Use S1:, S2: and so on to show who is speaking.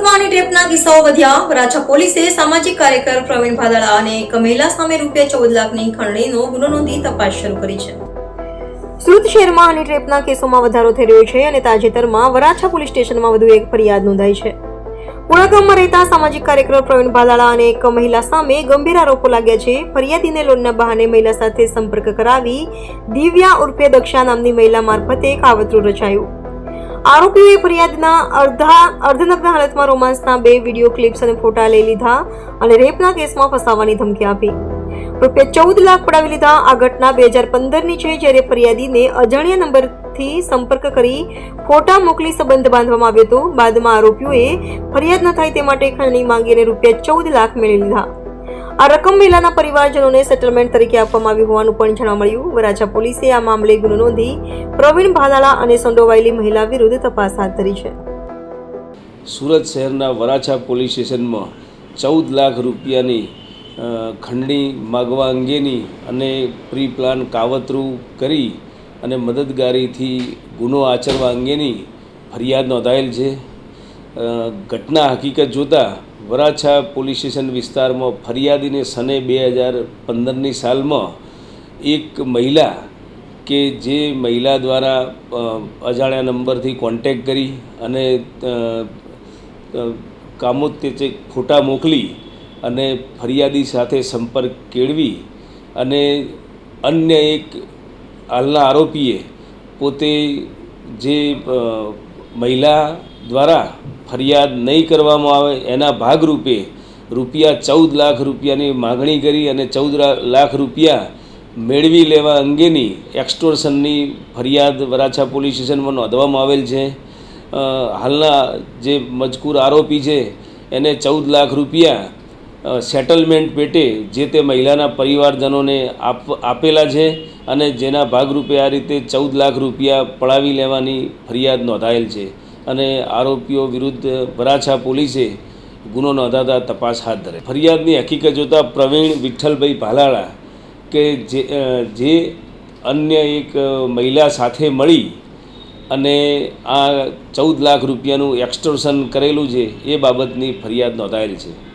S1: સુરતમાં હની ટ્રેપના કિસ્સાઓ વધ્યા. વરાછા પોલીસે સામાજિક કાર્યકર પ્રવીણ ભાદળા અને એક મહિલા સામે રૂપિયા ચૌદ લાખની ખંડણીનો ગુનો નોંધી તપાસ શરૂ કરી છે. સુરત શહેરમાં હની ટ્રેપના કેસોમાં વધારો થઈ રહ્યો છે અને તાજેતરમાં વરાછા પોલીસ સ્ટેશનમાં વધુ એક ફરિયાદ નોંધાઈ છે. પુણાગામમાં રહેતા સામાજિક કાર્યકર પ્રવીણ ભાદાળા અને એક મહિલા સામે ગંભીર આરોપો લાગ્યા છે. ફરિયાદીને લોનના બહાને મહિલા સાથે સંપર્ક કરાવી દિવ્યા ઉર્ફે દક્ષા નામની મહિલા મારફતે કાવતરું રચાયું. આરોપીઓએ ફરિયાદના અર્ધા અર્ધનગ્ન હાલતમાં રોમાન્સના બે વીડિયો ક્લિપ્સ અને ફોટા લઈ લીધા અને રેપના કેસમાં ફસાવવાની ધમકી આપી. રૂપિયા ચૌદ લાખ પડાવી લીધા. આ ઘટના બે હજાર પંદરની છે, જ્યારે ફરિયાદીને અજાણ્યા નંબરથી સંપર્ક કરી ફોટા મોકલી સંબંધ બાંધવામાં આવ્યો હતો. બાદમાં આરોપીઓએ ફરિયાદ ન થાય તે માટે ખંડણી માંગીને રૂપિયા ચૌદ લાખ મેળવી લીધા. આ રકમ મહિલાના પરિવારજનોને સેટલમેન્ટ તરીકે આપવામાં આવી હોવાનું પણ જાણવા મળ્યું. વરાછા પોલીસે આ મામલે ગુનો નોંધી પ્રવીણ ભાદાળા અને સંડોવાયેલી મહિલા વિરુદ્ધ તપાસ હાથ ધરી છે.
S2: સુરત શહેરના વરાછા પોલીસ સ્ટેશનમાં ચૌદ લાખ રૂપિયાની ખંડણી માગવા અંગેની અને પ્રી પ્લાન કાવતરું કરી અને મદદગારીથી ગુનો આચરવા અંગેની ફરિયાદ નોંધાયેલ છે. ઘટના હકીકત જોતાં વરાછા પોલીસ સ્ટેશન વિસ્તારમાં ફરિયાદીને સને બે હજાર પંદરની સાલમાં એક મહિલા કે જે મહિલા દ્વારા અજાણ્યા નંબરથી કોન્ટેક કરી અને કામોત્તેજક ફોટા મોકલી અને ફરિયાદી સાથે સંપર્ક કેળવી અને અન્ય એક હાલના આરોપીએ પોતે જે મહિલા દ્વારા ફરિયાદ નહીં કરવામાં આવે એના ભાગરૂપે રૂપિયા ચૌદ લાખ રૂપિયાની માગણી કરી અને ચૌદ લાખ રૂપિયા મેળવી લેવા અંગેની એક્સટોર્શનની ફરિયાદ વરાછા પોલીસ સ્ટેશનમાં નોંધવામાં આવેલ છે. હાલના જે મજકૂર આરોપી છે, એને ચૌદ લાખ રૂપિયા સેટલમેન્ટ પેટે જે તે મહિલાના પરિવારજનોને આપ, આપેલા છે અને જેના ભાગરૂપે આ રીતે ચૌદ લાખ રૂપિયા પડાવી લેવાની ફરિયાદ નોંધાયેલ છે. અને આરોપીઓ વિરુદ્ધ વરાછા પોલીસે ગુનો નોંધાતા તપાસ હાથ ધરે. ફરિયાદની હકીકત જોતાં પ્રવીણ વિઠ્ઠલભાઈ ભાલાળા કે જે જે અન્ય એક મહિલા સાથે મળી અને આ ચૌદ લાખ રૂપિયાનું એક્સટોર્શન કરેલું છે, એ બાબતની ફરિયાદ નોંધાયેલી છે.